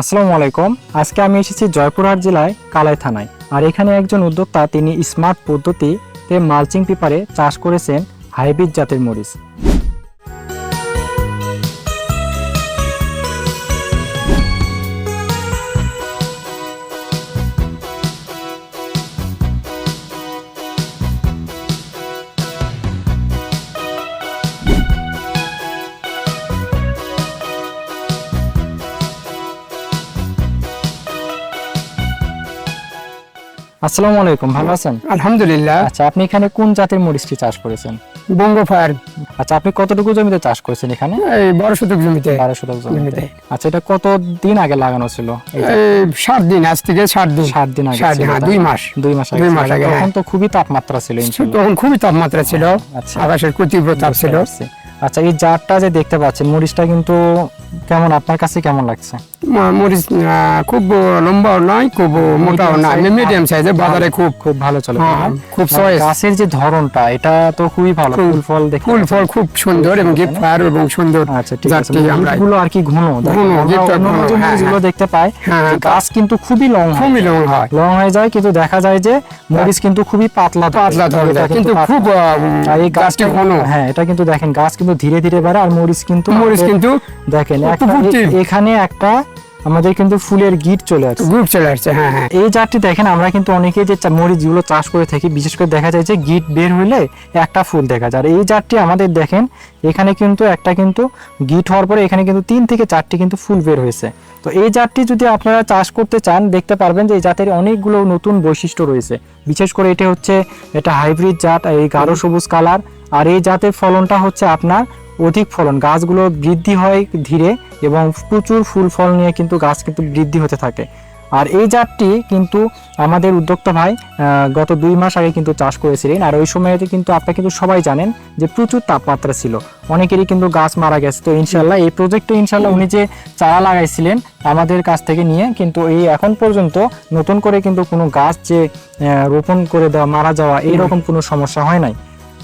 আসসালামু আলাইকুম। আজকে আমি এসেছি জয়পুরহাট জেলায় কালাই থানায়। আর এখানে একজন উদ্যোক্তা, তিনি স্মার্ট পদ্ধতিতে মালচিং পেপারে চাষ করেছেন হাইব্রিড জাতের মরিচ। আসসালামু আলাইকুম ভালো আছেন? আলহামদুলিল্লাহ। আচ্ছা আপনি এখানে কোন জাতের মরিচটি চাষ করেছেন? বঙ্গ ফায়ার। আচ্ছা আপনি কতটুকু জমিতে চাষ করেছেন এখানে? এই বড় শতক জমিতে। বারো শতক জমিতে। আচ্ছা এটা কত দিন আগে লাগানো ছিল? এই সাত দিন আজ থেকে সাত দিন। সাত দিন আগে দিন, হ্যাঁ, দুই মাস। দুই মাস দুই মাস আগে, তখন হ্যাঁ। তো খুবই তাপমাত্রা ছিল তখন খুবই তাপমাত্রা ছিল। আচ্ছা। আকাশের খুব তীব্র তাপ ছিল। আচ্ছা এই জারটা যে দেখতে পাচ্ছেন মরিচটা কিন্তু কেমন আপনার কাছে কেমন লাগছে? মরিচ খুব লম্বাও নয় খুব মোটাও নয় মিডিয়াম সাইজে বাজারে খুব খুব ভালো চলে। হ্যাঁ, না? খুব মানে সয়েস গাছের যে ধরনটা এটা তো খুবই ভালো ফুল ফল দেখতে ফুল ফল খুব সুন্দর এবং গিফট ফায়ার এবং সুন্দর আচ্ছা ঠিক আছে আমরা গুলো আর কি ঘন ঘন, হ্যাঁ, মরিচগুলো হ্যাঁ। দেখতে পাই গাছ কিন্তু খুবই লং খুবই লং হয়। লং হয়ে যায় কিন্তু দেখা যায় যে মরিচ কিন্তু খুবই পাতলা পাতলা ধরে কিন্তু খুব এই গাছটা ঘন। হ্যাঁ এটা কিন্তু দেখেন গাছ কিন্তু ধীরে ধীরে বাড়ে আর মরিচ কিন্তু মরিচ কিন্তু দেখেন এখানে একটা আমাদের কিন্তু ফুলের গিট চলে আসছে। গ্রুপ চলে আসছে হ্যাঁ হ্যাঁ। এই জাতটি দেখেন আমরা কিন্তু অনেকেই যে মরিচ যেগুলো চাষ করে থাকি বিশেষ করে দেখা যায় যে গিট বের হইলে একটা ফুল দেখা যায়। আর এই জাতটি আমাদের দেখেন এখানে কিন্তু একটা কিন্তু গিট হওয়ার পরে এখানে কিন্তু তিন থেকে চারটি কিন্তু ফুল বের হয়েছে। তো এই জাতটি যদি আপনারা চাষ করতে চান দেখতে পারবেন যে এই জাতের অনেকগুলো নতুন বৈশিষ্ট্য রয়েছে। বিশেষ করে এটা হচ্ছে এটা হাইব্রিড জাত এই গাঢ় সবুজ কালার আর এই জাতের ফলনটা হচ্ছে আপনার অধিক ফলন। গাছগুলো বৃদ্ধি হয় ধীরে এবং প্রচুর ফুল, ফল নিয়ে কিন্তু গাছ কিন্তু বৃদ্ধি হতে থাকে। আর এই জাতটি কিন্তু আমাদের উদ্যোক্তা ভাই গত দুই মাস আগে কিন্তু চাষ করেছিলেন। আর ওই সময়তে কিন্তু আপনারা কিন্তু সবাই জানেন যে প্রচুর তাপমাত্রা ছিল। অনেকেরই কিন্তু গাছ মারা গেছে। তো ইনশাল্লাহ এই প্রজেক্টে ইনশাল্লাহ উনি যে চারা লাগাইছিলেন আমাদের কাছ থেকে নিয়ে, কিন্তু এই এখন পর্যন্ত নতুন করে কিন্তু কোনো গাছ যে রোপণ করে দেওয়া, মারা যাওয়া, এইরকম কোনো সমস্যা হয় নাই।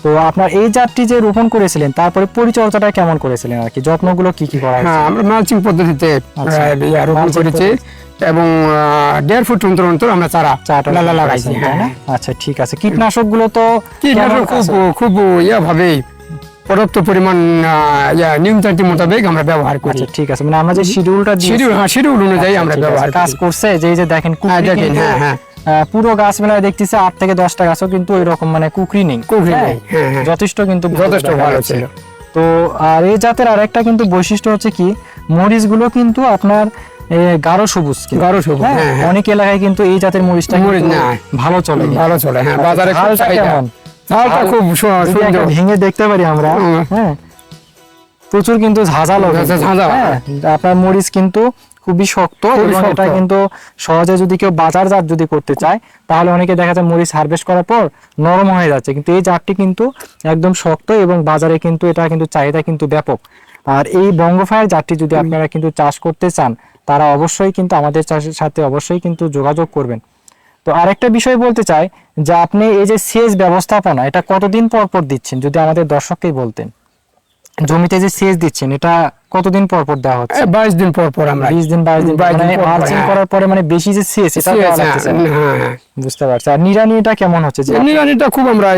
তো আপনার এই জাতটি যে রোপণ করেছিলেন তারপরে পরিচর্যাটা কেমন করেছিলেন আর কি? যত্নগুলো কি কি করা হ্যাঁ আমরা মালচিং পদ্ধতিতে আচ্ছা। রোপণ করেছি এবং দেড় ফুট অন্তর অন্তর আমরা চারা লালা লাগাইছি হ্যাঁ। আচ্ছা ঠিক আছে। কীটনাশকগুলো তো কীটনাশক খুব? খুব ইয়া ভাবে পর্যাপ্ত পরিমাণ ইয়া নিয়মতান্ত্রিক মোতাবেক আমরা ব্যবহার করি। আচ্ছা ঠিক আছে। মানে আমরা যে শিডিউলটা শিডিউল হ্যাঁ শিডিউল অনুযায়ী আমরা ব্যবহার কাজ করছে যে যে দেখেন হ্যাঁ দেখেন হ্যাঁ হ্যাঁ। পুরো গাছ মেলায় দেখতেছে আট থেকে দশটা গাছও কিন্তু ওই রকম মানে কুকরি নেই। কুকরি হ্যাঁ, নেই, হ্যাঁ, হ্যাঁ। যথেষ্ট কিন্তু যথেষ্ট ভালো ছিল। তো আর এই জাতের আরেকটা কিন্তু বৈশিষ্ট্য হচ্ছে কি মরিচগুলো কিন্তু আপনার গাঢ় সবুজ গাঢ় সবুজ। অনেক এলাকায় কিন্তু এই জাতের মরিচটা। ভালো চলে। ভালো চলে হ্যাঁ বাজারে খুব। কেমন? সুন্দর। ভেঙে দেখতে পারি আমরা হ্যাঁ। প্রচুর কিন্তু ঝাঁঝালো আপনার মরিচ কিন্তু খুবই শক্ত এবং এটা কিন্তু সহজে যদি কেউ বাজারজাত যদি করতে চায় তাহলে অনেকে দেখা যায় মরিচ হারভেস্ট করার পর নরম হয়ে যাচ্ছে। কিন্তু এই জাতটি কিন্তু একদম শক্ত এবং বাজারে কিন্তু এটা কিন্তু চাহিদা কিন্তু ব্যাপক। আর এই বঙ্গফায়ার জাতটি যদি আপনারা কিন্তু চাষ করতে চান তারা অবশ্যই কিন্তু আমাদের চাষের সাথে অবশ্যই কিন্তু যোগাযোগ করবেন। তো আরেকটা বিষয় বলতে চাই যে আপনি এই যে সেচ ব্যবস্থাপনা এটা কতদিন পর পর দিচ্ছেন? যদি আমাদের দর্শককেই বলতেন। জমিতে যে সেচ দিচ্ছেন এটা কতদিন পর পর দেওয়া হচ্ছে? এই বাইশ দিন পর পর আমরা। বিশ দিন বাইশ দিন বাইশ দিন মানে মালচিং হ্যাঁ। করার পরে মানে বেশি যে সেচ এটা দেওয়া হ্যাঁ, লাগতেছে হ্যাঁ, হ্যাঁ। বুঝতে পারছি। আর নিরানিটা কেমন হচ্ছে যে? নিরানিটা খুব আমরা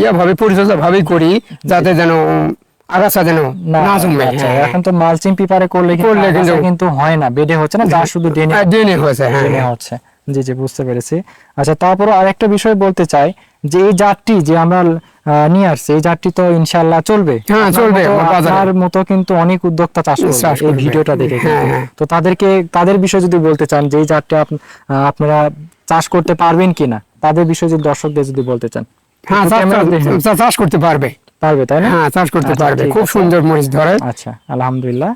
ইয়া ভাবে পরিচর্যা ভাবে করি যাতে যেন আগাছা যেন না জমে। আচ্ছা, এখন তো মালচিং পেপারে করলে কিন্তু হয় না বেডে হচ্ছে না যা শুধু ডেনে ড্রেনে হয়েছে হ্যাঁ জেনে হচ্ছে। জি জি বুঝতে পেরেছি। আচ্ছা তারপরে আরেকটা বিষয় বলতে চাই যে এই জাতটি যে আমরা নিয়ে আসছি এই জাতটি তো ইনশাল্লাহ চলবে। হ্যাঁ, চলবে, আপনার মতো কিন্তু অনেক উদ্যোক্তা চাষ করবে এই ভিডিওটা দেখে হ্যাঁ। হ্যাঁ। তো তাদেরকে তাদের বিষয়ে যদি বলতে চান যে এই জাতটি আপনারা চাষ করতে পারবেন কিনা তাদের বিষয়ে যদি দর্শকদের যদি বলতে চান। হ্যাঁ চাষ করতে পারবে। পারবে তাই না? হ্যাঁ চাষ করতে আচ্ছা, পারবে। খুব সুন্দর মরিচ ধরে। আচ্ছা আলহামদুলিল্লাহ।